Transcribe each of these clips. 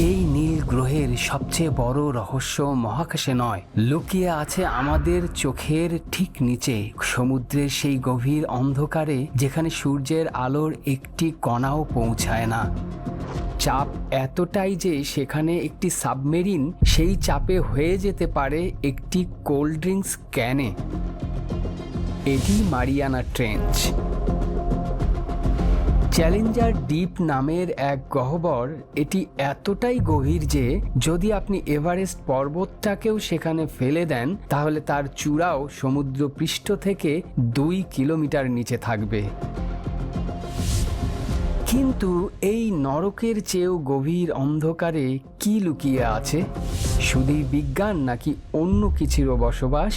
এই নীল গ্রহের সবচেয়ে বড় রহস্য মহাকাশে নয়। লুকিয়ে আছে আমাদের চোখের ঠিক নিচে। সমুদ্রের সেই গভীর অন্ধকারে যেখানে সূর্যের আলোর একটি কণাও পৌঁছায় না। চাপ এতটাই যে সেখানে একটি সাবমেরিন সেই চাপে হয়ে যেতে পারে একটি কোল্ড ড্রিঙ্কস ক্যানে। এটি মারিয়ানা ট্রেঞ্চ। চ্যালেঞ্জার ডিপ নামের এক গহ্বর, এটি এতটাই গভীর যে, যদি আপনি এভারেস্ট পর্বতটাকেও সেখানে ফেলে দেন, তাহলে তার চূড়াও সমুদ্র পৃষ্ঠ থেকে দুই কিলোমিটার নিচে থাকবে। কিন্তু এই নরকের চেয়েও গভীর অন্ধকারে কি লুকিয়ে আছে? শুধুই বিজ্ঞান নাকি অন্য কিছুরও বসবাস?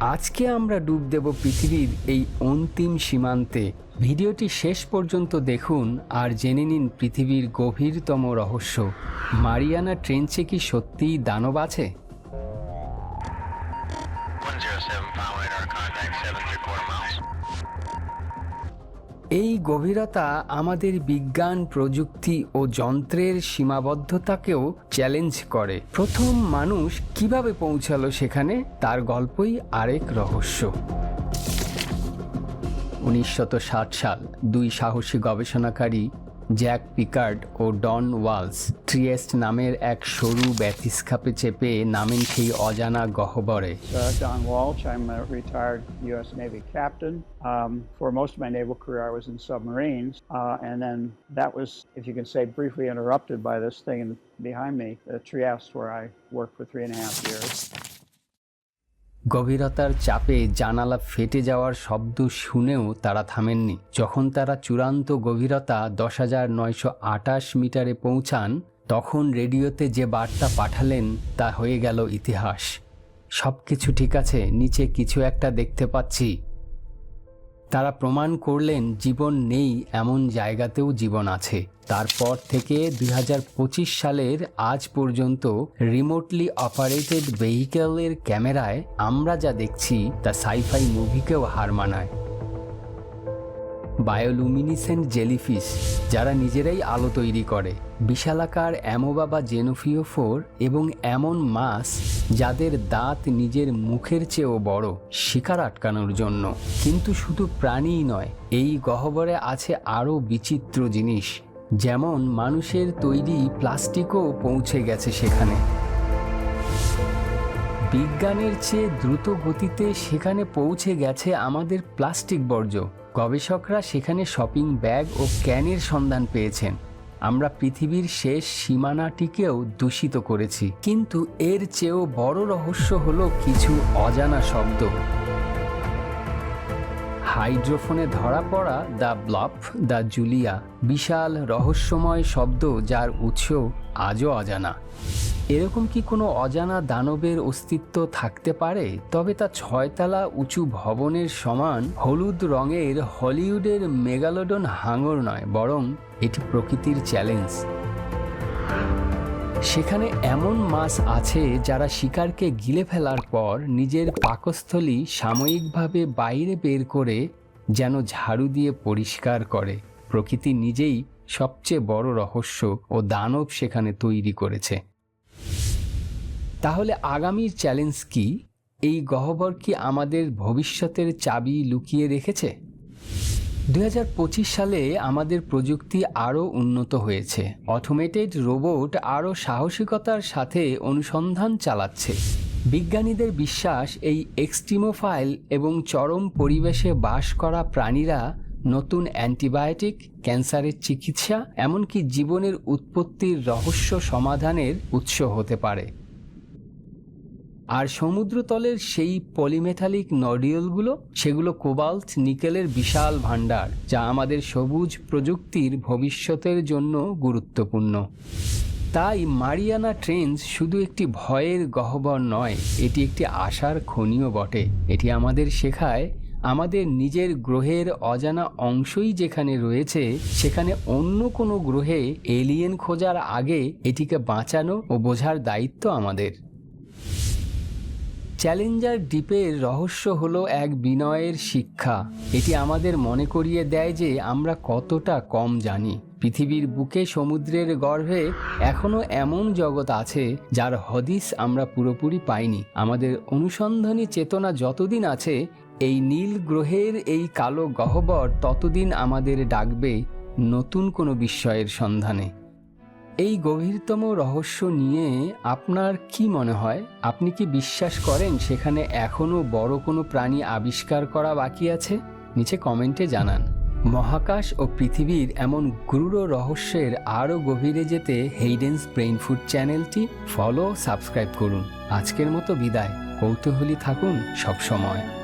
আজকে আমরা ডুব দেব পৃথিবীর এই অন্তিম সীমান্তে। ভিডিওটি শেষ পর্যন্ত দেখুন আর জেনে নিন পৃথিবীর গভীরতম রহস্য। মারিয়ানা ট্রেঞ্চে কি সত্যিই দানব আছে? এই গভীরতা আমাদের বিজ্ঞান, প্রযুক্তি ও যন্ত্রের সীমাবদ্ধতাকেও চ্যালেঞ্জ করে। প্রথম মানুষ কীভাবে পৌঁছালো সেখানে, তার গল্পই আরেক রহস্য। উনিশশো ষাট সাল, দুই সাহসী গবেষণাকারী জ্যাক পিকার্ড ও ডন ওয়ালস ট্রিয়েস্ট নামের এক সরু ব্যতিস্কাপে চেপে নামেন সেই অজানা গহ্বরে Uh, Don Walsh. I'm a retired U.S. Navy captain. Um, for most of my naval career, I was in submarines, uh, and then that was, if you can say, briefly interrupted by this thing in, behind me, the Trieste, where I worked for three and a half years. গভীরতার চাপে জানালা ফেটে যাওয়ার শব্দ শুনেও তারা থামেননি। যখন তারা চূড়ান্ত গভীরতা দশ হাজার নয়শো আটাশ মিটারে পৌঁছান, তখন রেডিওতে যে বার্তা পাঠালেন তা হয়ে গেল ইতিহাস। সব কিছু ঠিক আছে, নিচে কিছু একটা দেখতে পাচ্ছি। তারা প্রমাণ করলেন জীবন নেই এমন জায়গাতেও জীবন আছে। তারপর থেকে দুই হাজার পঁচিশ সালের আজ পর্যন্ত রিমোটলি অপারেটেড ভেহিকেলের ক্যামেরায় আমরা যা দেখছি তা সাইফাই মুভিকেও হার মানায়। বায়োলুমিনিসেন্ট জেলিফিশ, যারা নিজেরাই আলো তৈরি করে। বিশালাকার অ্যামোবা বা জেনোফিওফোর এবং এমন মাছ যাদের দাঁত নিজের মুখের চেয়েও বড়, শিকার আটকানোর জন্য। কিন্তু শুধু প্রাণীই নয়, এই গহ্বরে আছে আরও বিচিত্র জিনিস। যেমন মানুষের তৈরি প্লাস্টিকও পৌঁছে গেছে সেখানে। বিজ্ঞানের চেয়ে দ্রুত গতিতে সেখানে পৌঁছে গেছে আমাদের প্লাস্টিক বর্জ্য। গবেষকরা সেখানে শপিং ব্যাগ ও ক্যানের সন্ধান পেয়েছেন। আমরা পৃথিবীর শেষ সীমানাটিকেও দূষিত করেছি। কিন্তু এর চেয়েও বড় রহস্য হলো কিছু অজানা শব্দ। হাইড্রোফোনে ধরা পড়া দ্য ব্লপ দ্য জুলিয়া, বিশাল রহস্যময় শব্দ যার উৎস আজও অজানা। এরকম কি কোনো অজানা দানবের অস্তিত্ব থাকতে পারে? তবে তা ছয়তলা উঁচু ভবনের সমান হলুদ রঙের হলিউডের মেগালোডন হাঙর নয়, বরং এটি প্রকৃতির চ্যালেঞ্জ। সেখানে এমন মাছ আছে যারা শিকারকে গিলে ফেলার পর নিজের পাকস্থলী সাময়িকভাবে বাইরে বের করে যেন ঝাড়ু দিয়ে পরিষ্কার করে। প্রকৃতি নিজেই সবচেয়ে বড় রহস্য ও দানব সেখানে তৈরি করেছে। তাহলে আগামীর চ্যালেঞ্জ কি? এই গহ্বর কি আমাদের ভবিষ্যতের চাবি লুকিয়ে রেখেছে? দু হাজার পঁচিশ সালে আমাদের প্রযুক্তি আরও উন্নত হয়েছে। অটোমেটেড রোবট আরও সাহসিকতার সাথে অনুসন্ধান চালাচ্ছে। বিজ্ঞানীদের বিশ্বাস, এই এক্সট্রিমোফাইল এবং চরম পরিবেশে বাস করা প্রাণীরা নতুন অ্যান্টিবায়োটিক, ক্যান্সারের চিকিৎসা, এমনকি জীবনের উৎপত্তির রহস্য সমাধানের উৎস হতে পারে। আর সমুদ্রতলের সেই পলিমেথালিক নডিউলগুলো, সেগুলো কোবাল্ট নিকেলের বিশাল ভাণ্ডার, যা আমাদের সবুজ প্রযুক্তির ভবিষ্যতের জন্য গুরুত্বপূর্ণ। তাই মারিয়ানা ট্রেন্স শুধু একটি ভয়ের গহ্বর নয়, এটি একটি আশার খনিও বটে। এটি আমাদের শেখায় আমাদের নিজের গ্রহের অজানা অংশই যেখানে রয়েছে, সেখানে অন্য কোনো গ্রহে এলিয়েন খোঁজার আগে এটিকে বাঁচানো ও বোঝার দায়িত্ব আমাদের। চ্যালেঞ্জার দ্বীপের রহস্য হলো এক বিনয়ের শিক্ষা। এটি আমাদের মনে করিয়ে দেয় যে আমরা কতটা কম জানি। পৃথিবীর বুকে সমুদ্রের গর্ভে এখনও এমন জগৎ আছে যার হদিস আমরা পুরোপুরি পাইনি। আমাদের অনুসন্ধানী চেতনা যতদিন আছে, এই নীল গ্রহের এই কালো গহ্বর ততদিন আমাদের ডাকবে নতুন কোনো বিস্ময়ের সন্ধানে। এই গভীরতম রহস্য নিয়ে আপনার কি মনে হয়? আপনি কি বিশ্বাস করেন সেখানে এখনও বড় কোনো প্রাণী আবিষ্কার করা বাকি আছে? নিচে কমেন্টে জানান। মহাকাশ ও পৃথিবীর এমন গুরুর রহস্যের আরও গভীরে যেতে হেইডেন্স ব্রেইন ফুড চ্যানেলটি ফলো সাবস্ক্রাইব করুন। আজকের মতো বিদায়। কৌতূহলী থাকুন সবসময়।